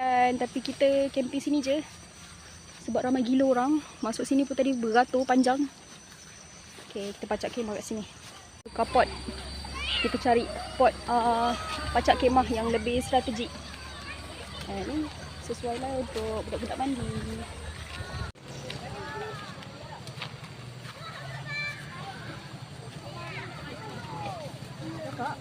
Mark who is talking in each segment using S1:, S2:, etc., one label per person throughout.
S1: Dan, tapi kita camping sini je. Sebab ramai gila orang. Masuk sini pun tadi beratur panjang. Okay, kita pacak kemah kat sini. Kapot. Kita cari pot uh, pacak kemah yang lebih strategik. Ni sesuai lah untuk budak-budak mandi. Kakak,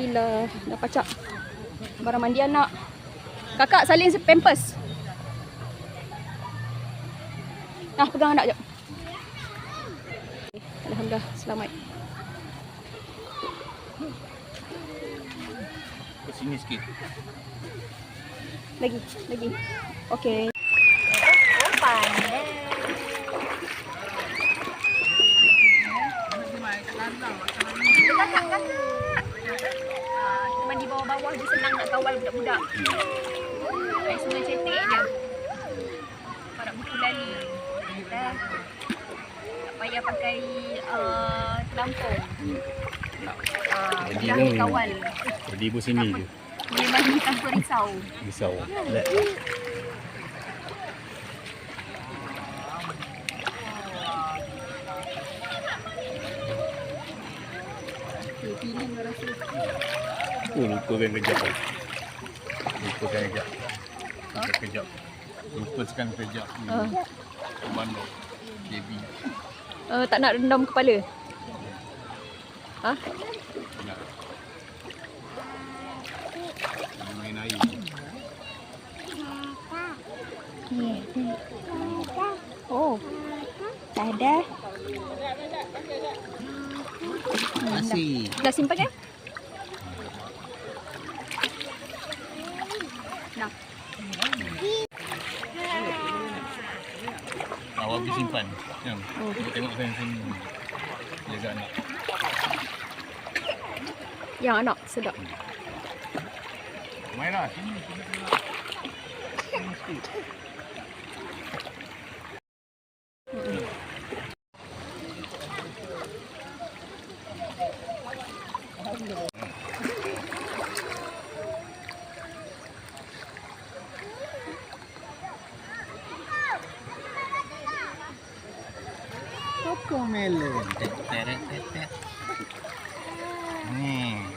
S1: Alhamdulillah dah pacak barang mandi anak. Kakak salin pampers. Nah, pegang anak jap. Alhamdulillah selamat.
S2: Ke sini sikit.
S1: Lagi, lagi. Okey. Nak kawal budak-budak. Air sungai cetek je. Parak buku lali. Dah. Tak payah pakai uh, telampung. Uh,
S2: Jadi pun-
S1: dikawal.
S2: Jadi pun sini je.
S1: Boleh mandi tanpa risau.
S2: Risau. Let.
S1: Okay, pilih kau rasa.
S2: Oh, lupakan kejap. Lupakan kejap. Lupakan kejap. Lupakan kejap.
S1: Ah.
S2: Komando. Baby.
S1: Uh, tak nak rendam kepala. Ha?
S2: Nak. Nak main air.
S1: Oh. Tak ada.
S2: Masih.
S1: Dah simpan kan?
S2: Awak pergi simpan. Yang.
S1: Oh.
S2: Kita tengok saya sini. Jaga anak.
S1: Yang anak sedap.
S2: Mainlah sini. Sini tengok. Sini sikit. Comelente. Ni.